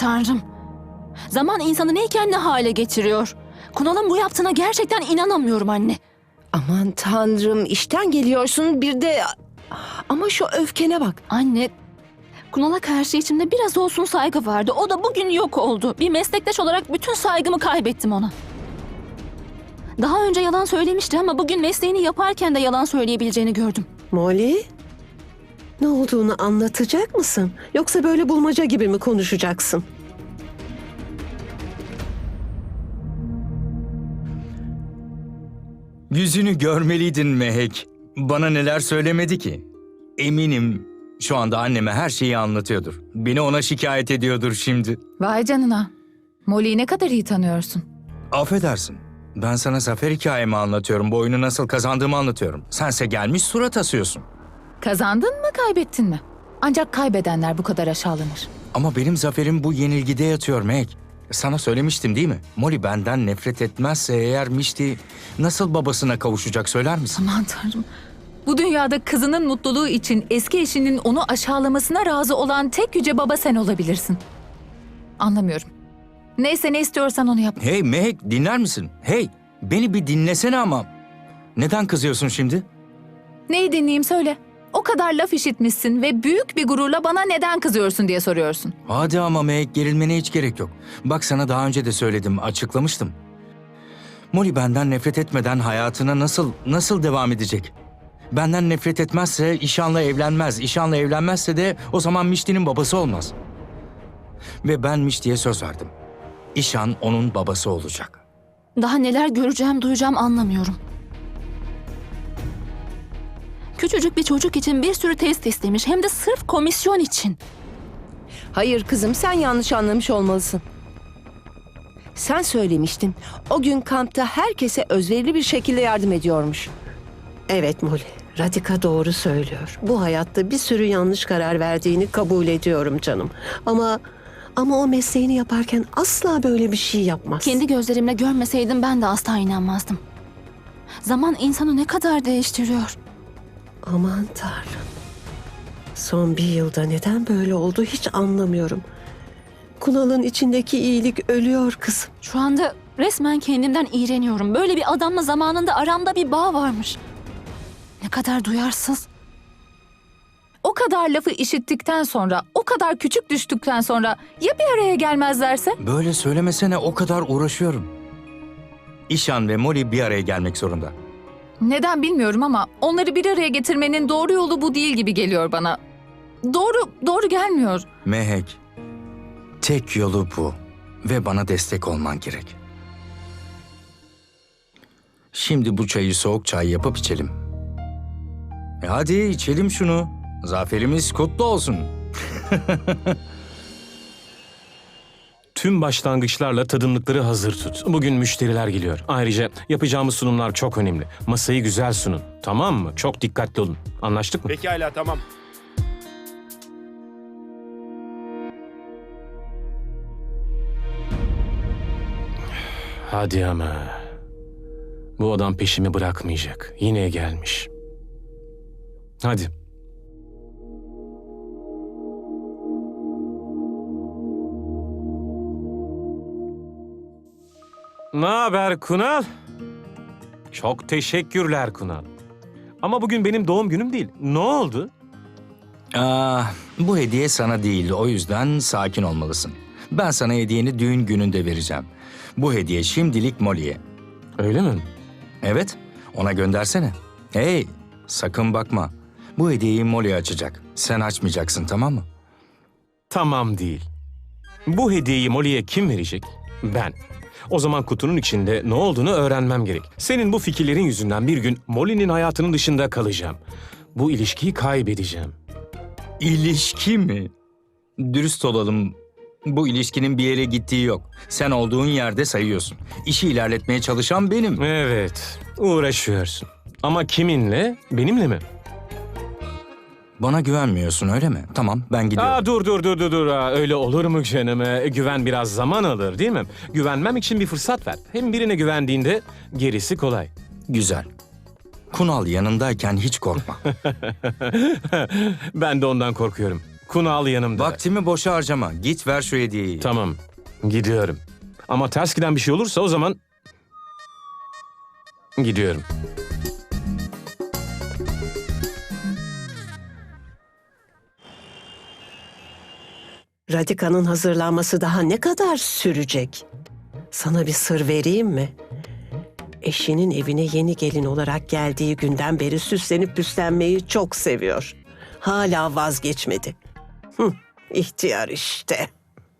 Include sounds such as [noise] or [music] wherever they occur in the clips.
tanrım. Zaman insanı neyken ne hale getiriyor? Kunal'ın bu yaptığına gerçekten inanamıyorum anne. Aman tanrım işten geliyorsun bir de... Ama şu öfkene bak. Anne, Kunal'a karşı içimde biraz olsun saygı vardı. O da bugün yok oldu. Bir meslektaş olarak bütün saygımı kaybettim ona. Daha önce yalan söylemişti ama bugün mesleğini yaparken de yalan söyleyebileceğini gördüm. Molly, ne olduğunu anlatacak mısın? Yoksa böyle bulmaca gibi mi konuşacaksın? Yüzünü görmeliydin Mehek. Bana neler söylemedi ki? Eminim şu anda anneme her şeyi anlatıyordur. Beni ona şikayet ediyordur şimdi. Vay canına. Molly'yi ne kadar iyi tanıyorsun. Affedersin. Ben sana zafer hikayemi anlatıyorum. Bu oyunu nasıl kazandığımı anlatıyorum. Sense gelmiş surat asıyorsun. Kazandın mı kaybettin mi? Ancak kaybedenler bu kadar aşağılanır. Ama benim zaferim bu yenilgide yatıyor Mehek. Sana söylemiştim değil mi? Molly benden nefret etmezse eğer Mişti nasıl babasına kavuşacak söyler misin? Aman tanrım. Bu dünyada kızının mutluluğu için eski eşinin onu aşağılamasına razı olan tek yüce baba sen olabilirsin. Anlamıyorum. Neyse ne istiyorsan onu yap. Hey Mehek dinler misin? Hey beni bir dinlesene ama. Neden kızıyorsun şimdi? Neyi dinleyeyim söyle. O kadar laf işitmişsin ve büyük bir gururla bana neden kızıyorsun diye soruyorsun. Hadi ama Mehek gerilmene hiç gerek yok. Bak sana daha önce de söyledim, açıklamıştım. Molly benden nefret etmeden hayatına nasıl nasıl devam edecek? Benden nefret etmezse İşan'la evlenmez. İşan'la evlenmezse de o zaman Mişti'nin babası olmaz. Ve ben Mişti'ye söz verdim. İşan onun babası olacak. Daha neler göreceğim, duyacağım anlamıyorum. Küçücük bir çocuk için bir sürü test istemiş hem de sırf komisyon için. Hayır kızım sen yanlış anlamış olmalısın. Sen söylemiştin. O gün kampta herkese özverili bir şekilde yardım ediyormuş. Evet Molly, Radika doğru söylüyor. Bu hayatta bir sürü yanlış karar verdiğini kabul ediyorum canım. Ama ama o mesleğini yaparken asla böyle bir şey yapmaz. Kendi gözlerimle görmeseydim ben de asla inanmazdım. Zaman insanı ne kadar değiştiriyor. Aman tanrım. Son bir yılda neden böyle oldu hiç anlamıyorum. Kunal'ın içindeki iyilik ölüyor kızım. Şu anda resmen kendimden iğreniyorum. Böyle bir adamla zamanında aramda bir bağ varmış. Ne kadar duyarsız. O kadar lafı işittikten sonra, o kadar küçük düştükten sonra ya bir araya gelmezlerse? Böyle söylemesene o kadar uğraşıyorum. İşan ve Molly bir araya gelmek zorunda. Neden bilmiyorum ama onları bir araya getirmenin doğru yolu bu değil gibi geliyor bana. Doğru, doğru gelmiyor. Mehek, tek yolu bu ve bana destek olman gerek. Şimdi bu çayı soğuk çay yapıp içelim. E hadi içelim şunu. Zaferimiz kutlu olsun. [laughs] Tüm başlangıçlarla tadımlıkları hazır tut. Bugün müşteriler geliyor. Ayrıca yapacağımız sunumlar çok önemli. Masayı güzel sunun. Tamam mı? Çok dikkatli olun. Anlaştık mı? Pekala tamam. Hadi ama. Bu adam peşimi bırakmayacak. Yine gelmiş. Hadi. Ne haber Kunal? Çok teşekkürler Kunal. Ama bugün benim doğum günüm değil. Ne oldu? Aa, bu hediye sana değil, o yüzden sakin olmalısın. Ben sana hediyeni düğün gününde vereceğim. Bu hediye şimdilik Molly'e. Öyle mi? Evet, ona göndersene. Hey, sakın bakma. Bu hediyeyi Molly açacak. Sen açmayacaksın, tamam mı? Tamam değil. Bu hediyeyi Molly'e kim verecek? Ben. O zaman kutunun içinde ne olduğunu öğrenmem gerek. Senin bu fikirlerin yüzünden bir gün Molly'nin hayatının dışında kalacağım. Bu ilişkiyi kaybedeceğim. İlişki mi? Dürüst olalım. Bu ilişkinin bir yere gittiği yok. Sen olduğun yerde sayıyorsun. İşi ilerletmeye çalışan benim. Evet, uğraşıyorsun. Ama kiminle? Benimle mi? Bana güvenmiyorsun öyle mi? Tamam ben gidiyorum. Aa dur dur dur dur dur. Aa, öyle olur mu canım? Ee, güven biraz zaman alır değil mi? Güvenmem için bir fırsat ver. Hem birine güvendiğinde gerisi kolay. Güzel. Kunal yanındayken hiç korkma. [laughs] ben de ondan korkuyorum. Kunal yanımda. Vaktimi boşa harcama. Git ver şu hediyeyi. Tamam. Gidiyorum. Ama ters giden bir şey olursa o zaman... Gidiyorum. Radika'nın hazırlanması daha ne kadar sürecek? Sana bir sır vereyim mi? Eşinin evine yeni gelin olarak geldiği günden beri süslenip püslenmeyi çok seviyor. Hala vazgeçmedi. Hı, ihtiyar işte.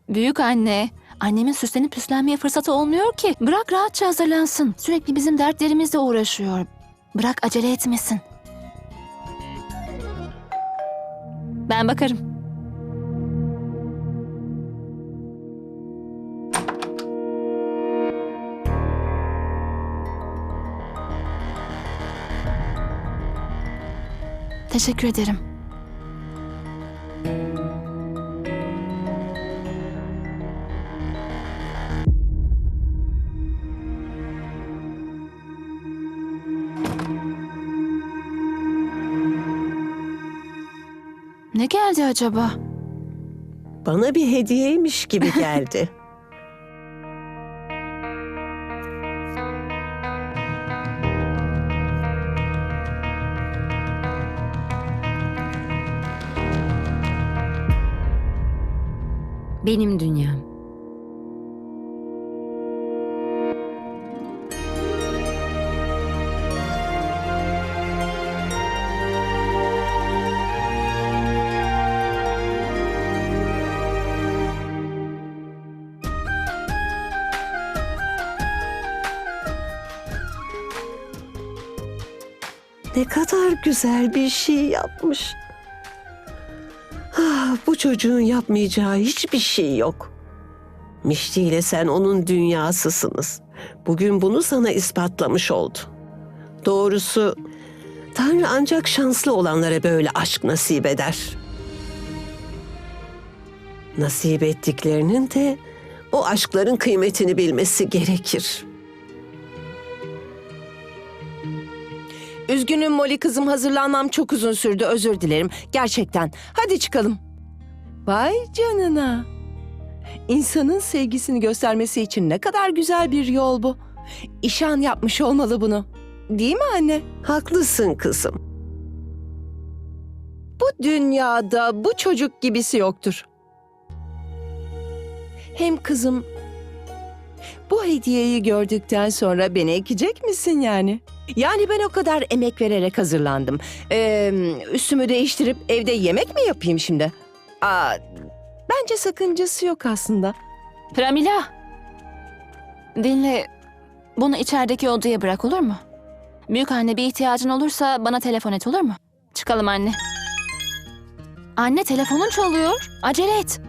Büyük anne, annemin süslenip püslenmeye fırsatı olmuyor ki. Bırak rahatça hazırlansın. Sürekli bizim dertlerimizle uğraşıyor. Bırak acele etmesin. Ben bakarım. Teşekkür ederim. Ne geldi acaba? Bana bir hediyeymiş gibi geldi. [laughs] Benim dünyam. Ne kadar güzel bir şey yapmış. Ah, bu çocuğun yapmayacağı hiçbir şey yok. Mişti ile sen onun dünyasısınız. Bugün bunu sana ispatlamış oldu. Doğrusu Tanrı ancak şanslı olanlara böyle aşk nasip eder. Nasip ettiklerinin de o aşkların kıymetini bilmesi gerekir. Üzgünüm Molly kızım hazırlanmam çok uzun sürdü özür dilerim. Gerçekten. Hadi çıkalım. Vay canına. İnsanın sevgisini göstermesi için ne kadar güzel bir yol bu. İşan yapmış olmalı bunu. Değil mi anne? Haklısın kızım. Bu dünyada bu çocuk gibisi yoktur. Hem kızım bu hediyeyi gördükten sonra beni ekecek misin yani? Yani ben o kadar emek vererek hazırlandım. Ee, üstümü değiştirip evde yemek mi yapayım şimdi? Aa, bence sakıncası yok aslında. Pramila. Dinle. Bunu içerideki odaya bırak olur mu? Büyük anne bir ihtiyacın olursa bana telefon et olur mu? Çıkalım anne. Anne telefonun çalıyor. Acele et.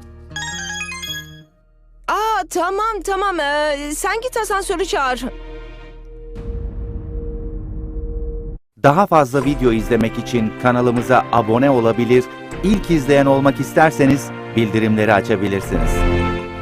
Tamam tamam Ee, sen git asansörü çağır. Daha fazla video izlemek için kanalımıza abone olabilir, ilk izleyen olmak isterseniz bildirimleri açabilirsiniz.